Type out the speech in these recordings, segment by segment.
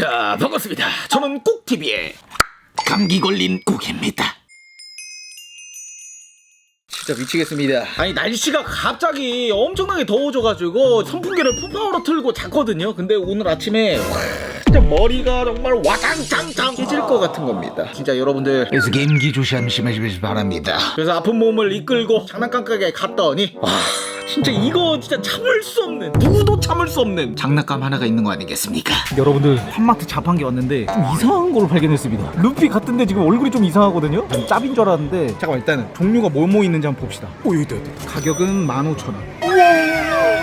자, 반갑습니다. 저는 꾹TV의 감기 걸린 꾹입니다. 진짜 미치겠습니다. 아니 날씨가 갑자기 엄청나게 더워져가지고 선풍기를 푸파워로 틀고 잤거든요. 근데 오늘 아침에 와, 진짜 머리가 정말 와장창창. 깨질 것 같은 겁니다. 진짜 여러분들 그래서 감기 조심하시기 바랍니다. 그래서 아픈 몸을 이끌고 장난감 가게에 갔더니 와 진짜 이거 진짜 참을 수 없는 누구도 참을 수 없는 장난감 하나가 있는 거 아니겠습니까? 여러분들 한마트 자판기 왔는데 좀 이상한 걸 발견했습니다. 루피 같은데 지금 얼굴이 좀 이상하거든요? 좀 짭인 줄 알았는데 잠깐만 일단은 종류가 뭐뭐 있는지 한번 봅시다. 오 여기 있다 여기 있다. 가격은 15,000원. 우와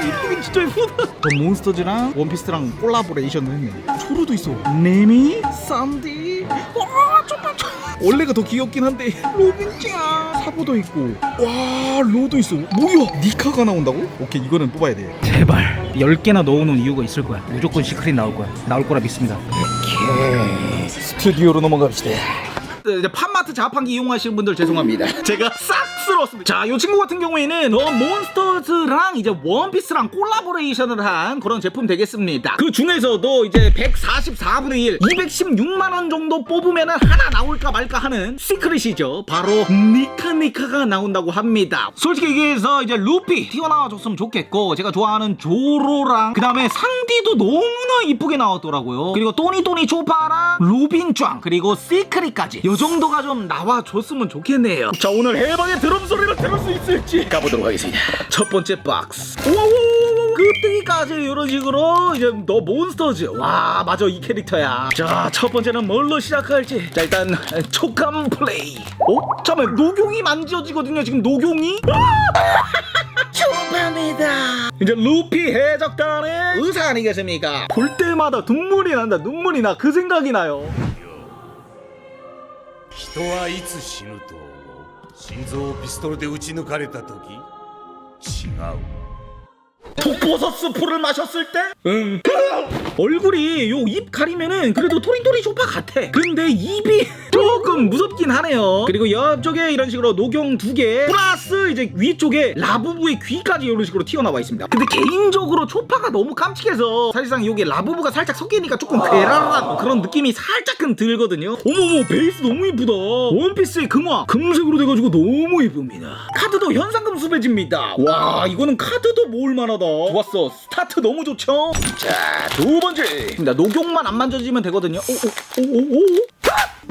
이쁘긴 진짜 이쁘다. 저 몬스터즈랑 원피스랑 콜라보레이션을 했네. 초루도 있어. 네미 쌈디. 와 정말 저- 원래가 더 귀엽긴 한데 로빈짱 사보도 있고. 와 로도 있어. 뭐야? 니카가 나온다고? 오케이 이거는 뽑아야 돼. 제발. 10개나 넣어놓은 이유가 있을 거야. 무조건 시크릿 나올 거야. 나올 거라 믿습니다. 오케이. 스튜디오로 넘어갑시다. 네, 이제 팝마트 자판기 이용하시는 분들 죄송합니다. 제가 싹 스러웠습니다. 자, 이 친구 같은 경우에는 어, 몬스터즈랑 이제 원피스랑 콜라보레이션을 한 그런 제품 되겠습니다. 그 중에서도 이제 144분의 1, 216만 원 정도 뽑으면 하나 나올까 말까 하는 시크릿이죠. 바로 니카니카가 나온다고 합니다. 솔직히 얘기해서 이제 루피 튀어나와줬으면 좋겠고 제가 좋아하는 조로랑 그 다음에 상디도 너무나 이쁘게 나왔더라고요. 그리고 또니또니 초파랑 루빈짱 그리고 시크릿까지 이 정도가 좀 나와줬으면 좋겠네요. 자 오늘 해방의 드럼 소리를 들을 수 있을지 가보도록 하겠습니다. 첫 번째 박스. 오오오오 끄뜨기까지 이런 식으로 이제 너 몬스터즈. 와 맞아 이 캐릭터야. 자 첫 번째는 뭘로 시작할지. 자 일단 촉감 플레이. 어? 잠깐만 녹용이 만져지거든요 지금 녹용이. 초반이다. 이제 루피 해적단의 의사 아니겠습니까? 볼 때마다 눈물이 난다. 눈물이 나. 그 생각이 나요. 人はいつ死ぬと思う 心臓をピストルで撃ち抜かれた時？違う。 독버섯 스프를 마셨을 때? 응. 얼굴이 요 입 가리면은 그래도 토리토리 쇼파 같아. 근데 입이 조금 무섭긴 하네요. 그리고 옆쪽에 이런 식으로 녹용 두 개, 플러스 이제 위쪽에 라부부의 귀까지 이런 식으로 튀어나와 있습니다. 근데 개인적으로 초파가 너무 깜찍해서 사실상 이게 라부부가 살짝 섞이니까 조금 괴랄한 그런 느낌이 살짝은 들거든요. 어머머 베이스 너무 이쁘다. 원피스의 금화 금색으로 돼가지고 너무 이쁩니다. 카드도 현상금 수배지입니다. 와 이거는 카드도 모을만하다. 좋았어. 스타트 너무 좋죠. 자 두 번째. 나 녹용만 안 만져지면 되거든요. 오 오 오 오 오.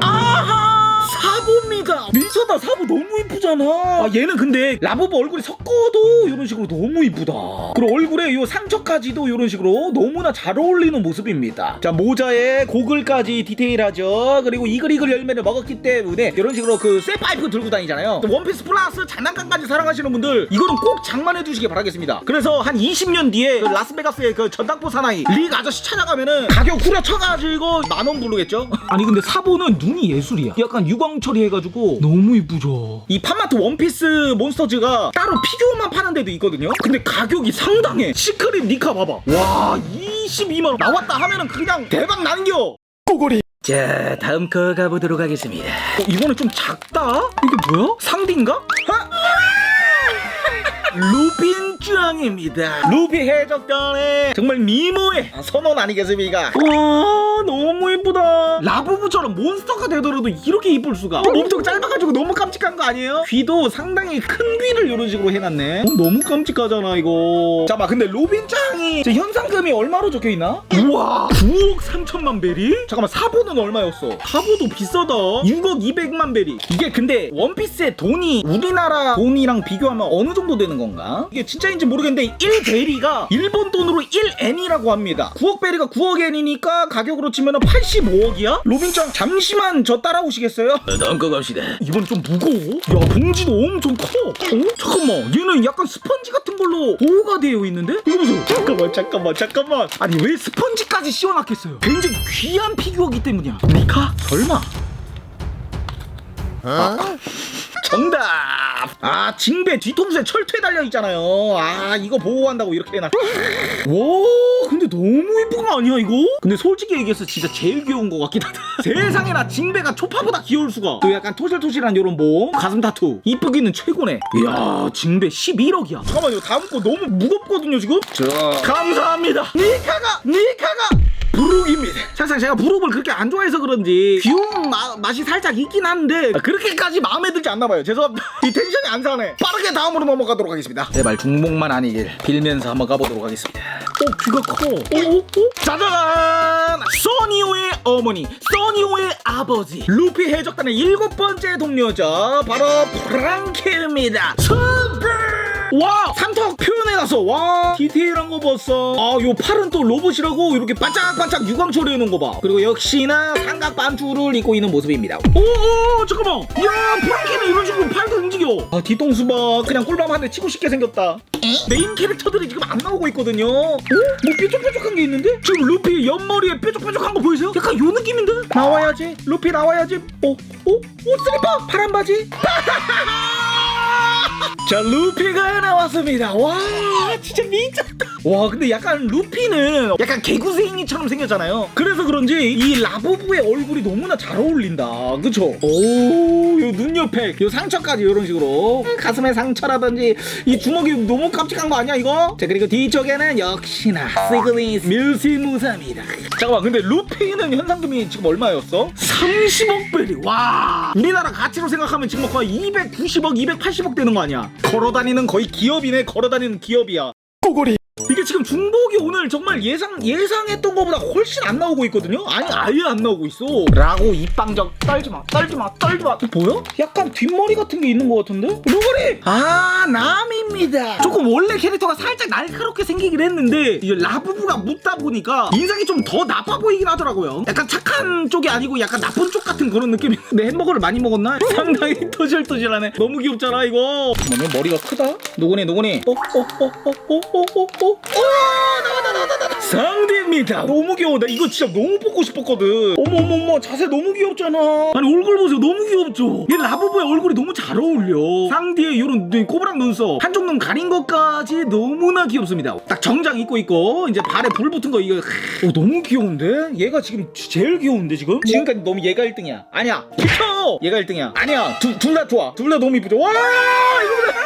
아하 사보입니다. 미쳤다 사보 너무 이쁘잖아. 아 얘는 근데 라부부 얼굴이 섞어도 이런 식으로 너무 이쁘다. 그리고 얼굴에 요 상처까지도 이런 식으로 너무나 잘 어울리는 모습입니다. 자 모자에 고글까지 디테일하죠. 그리고 이글이글 열매를 먹었기 때문에 이런 식으로 그 쇠파이프 들고 다니잖아요. 원피스 플러스 장난감까지 사랑하시는 분들 이거는 꼭 장만해 두시기 바라겠습니다. 그래서 한 20년 뒤에 그 라스베가스의 그 전당포 사나이 릭 아저씨 찾아가면은 가격 후려쳐가지고 만원 부르겠죠? 아니 근데 사보는 눈이 예술이야. 약간 유광 처리해가지고 너무 이쁘죠 이 팜마트 원피스 몬스터즈가 따로 피규어만 파는 데도 있거든요. 근데 가격이 상당해. 시크릿 니카 봐봐. 와, 22만 원 나왔다 하면은 그냥 대박 난겨. 꼬골이 자, 다음 거 가보도록 하겠습니다. 어, 이거는 좀 작다? 이게 뭐야? 상디인가? 하? 루빈 짱입니다. 루피 해적단의 정말 미모의 선원 아니겠습니까? 와 너무 이쁘다. 라부부처럼 mon스터가 되더라도 이렇게 이쁠 수가. 어, 몸통 짧아가지고 너무 깜찍한 거 아니에요? 귀도 상당히 큰 귀를 이런 식으로 해놨네. 어, 너무 깜찍하잖아 이거. 잠깐만 근데 로빈 짱이 저 현상금이 얼마로 적혀 있나? 우와 9억 3천만 베리? 잠깐만 사보는 얼마였어? 사보도 비싸다. 6억 200만 베리. 이게 근데 원피스의 돈이 우리나라 돈이랑 비교하면 어느 정도 되는 건가? 이게 진짜인지 모르겠는데 1베리가 일본 돈으로 1엔이라고 합니다. 9억 베리가 9억 엔이니까 가격으로 치면 85억이야? 로빈짱 잠시만 저 따라오시겠어요? 다음 거 갑시다. 이번엔 좀 무거워? 야 봉지도 엄청 커. 어? 잠깐만 얘는 약간 스펀지 같은 걸로 보호가 되어 있는데? 이거 보세요. 잠깐만 잠깐만 잠깐만. 아니 왜 스펀지까지 씌워놨겠어요? 굉장히 귀한 피규어기 때문이야. 니카? 설마? 정답! 아, 징배 뒤통수에 철퇴 달려 있잖아요. 아, 이거 보호한다고 이렇게 해놨. 와, 근데 너무 이쁜 거 아니야, 이거? 근데 솔직히 얘기해서 진짜 제일 귀여운 거 같긴 하다. 세상에나 징배가 초파보다 귀여울 수가. 그 약간 토실토실한 요런 몸, 가슴 타투. 이쁘기는 최고네. 이야, 징배 11억이야. 잠깐만요, 다음 거 너무 무겁거든요, 지금? 자, 감사합니다. 니카가, 니카가! 브룩입니다. 사실상 제가 브룩을 그렇게 안 좋아해서 그런지 귀여운 마- 맛이 살짝 있긴 한데 그렇게까지 마음에 들지 않나 봐요. 죄송합니다. 이 텐션이 안 사네. 빠르게 다음으로 넘어가도록 하겠습니다. 제발 중복만 아니길 빌면서 한번 가보도록 하겠습니다. 오 귀가 커. 오, 오, 오. 짜잔! 소니오의 어머니, 소니오의 아버지, 루피 해적단의 일곱 번째 동료죠. 바로 프랑케입니다. 와 삼턱 표현해놨어 와 디테일한 거 봤어 아 요 팔은 또 로봇이라고 이렇게 반짝반짝 유광 처리해놓은 거 봐 그리고 역시나 삼각 반투를 입고 있는 모습입니다 오오 잠깐만 야 프랑키는 이런 식으로 팔도 움직여 아 뒤통수 봐 그냥 꿀밤 한 대 치고 싶게 생겼다 메인 캐릭터들이 지금 안 나오고 있거든요 어? 뭐 뾰족뾰족한 게 있는데? 지금 루피 옆머리에 뾰족뾰족한 거 보이세요? 약간 요 느낌인데? 나와야지 루피 나와야지 오? 오? 오 슬리퍼 파란 바지 자 루피가 나왔습니다. 와 진짜 미쳤다 와 근데 약간 루피는 약간 개구쟁이처럼 생겼잖아요. 그래서 그런지 이 라부부의 얼굴이 너무나 잘 어울린다. 그쵸? 오요 눈 옆에 요 상처까지 이런 식으로. 가슴에 상처라든지 이 주먹이 너무 깜찍한 거 아니야 이거? 자 그리고 뒤쪽에는 역시나 시그니스 밀시무사입니다. 잠깐만 근데 루피는 현상금이 지금 얼마였어? 30억 벨이 와! 우리나라 가치로 생각하면 지금 거의 290억 280억 되는 거 아니야? 걸어다니는 거의 기업이네 걸어다니는 기업이야. 꼬골이 이게 지금 중복이 오늘 정말 예상 예상했던 것보다 훨씬 안 나오고 있거든요. 아니 아예 안 나오고 있어. 라고 입방정 떨지 마, 떨지 마, 떨지 마. 뭐야? 약간 뒷머리 같은 게 있는 것 같은데? 루거리. 아 남 입니다. 조금 원래 캐릭터가 살짝 날카롭게 생기긴 했는데 이제 라부부가 묻다 보니까 인상이 좀 더 나빠 보이긴 하더라고요. 약간 착한 쪽이 아니고 약간 나쁜 쪽 같은 그런 느낌이. 내 햄버거를 많이 먹었나? 상당히 토실토실하네. 너무 귀엽잖아 이거. 잠깐만 머리가 크다. 누구니? 어, 어어어어어어 어 어. 나와 나와. 상대입니다. 너무 귀여워. 나 이거 진짜 너무 뽑고 싶었거든. 어머 어머 어머 자세 너무 귀엽잖아. 아니 얼굴 보세요. 너무 귀엽죠. 얘 라부부의 얼굴이 너무 잘 어울려. 상디의 이런 눈, 코브랑 눈썹 한쪽 눈 가린 것까지 너무나 귀엽습니다. 딱 정장 입고 있고 이제 발에 불 붙은 거 이거 오, 너무 귀여운데? 얘가 지금 제일 귀여운데 지금? 지금까지 너무 얘가 1등이야. 아니야. 비켜. 얘가 1등이야. 아니야. 둘 다 좋아. 둘 다 너무 이쁘죠. 와 이거 아,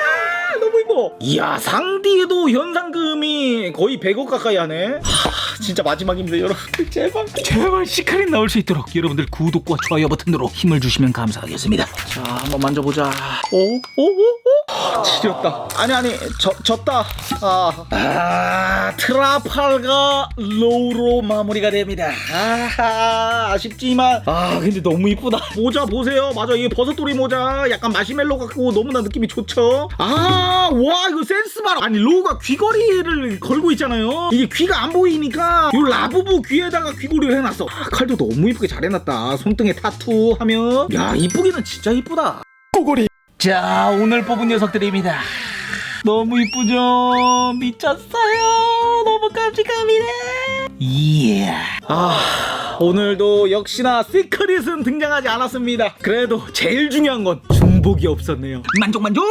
이야 상디에도 현상금이 거의 100억 가까이 하네. 하, 진짜 마지막입니다 여러분. 제발 제발 시카린 나올 수 있도록 여러분들 구독과 좋아요 버튼으로 힘을 주시면 감사하겠습니다. 자 한번 만져보자. 오오오오 지렸다. 아니 아니 저, 졌다. 아, 아 트라팔가 로우로 마무리가 됩니다. 아하 아쉽지만 아 근데 너무 이쁘다. 모자 보세요. 맞아 이게 버섯돌이 모자 약간 마시멜로 같고 너무나 느낌이 좋죠. 아 와 이거 센스 봐라. 아니 로우가 귀걸이를 걸고 있잖아요. 이게 귀가 안 보이니까 요 라부부 귀에다가 귀걸이를 해놨어. 아, 칼도 너무 이쁘게 잘 해놨다. 손등에 타투 하면 야 이쁘기는 진짜 이쁘다. 꼬골이. 자 오늘 뽑은 녀석들입니다. 너무 이쁘죠? 미쳤어요. 너무 깜찍합니다. 이야. 아, 오늘도 역시나 시크릿은 등장하지 않았습니다. 그래도 제일 중요한 건 중복이 없었네요. 만족 만족!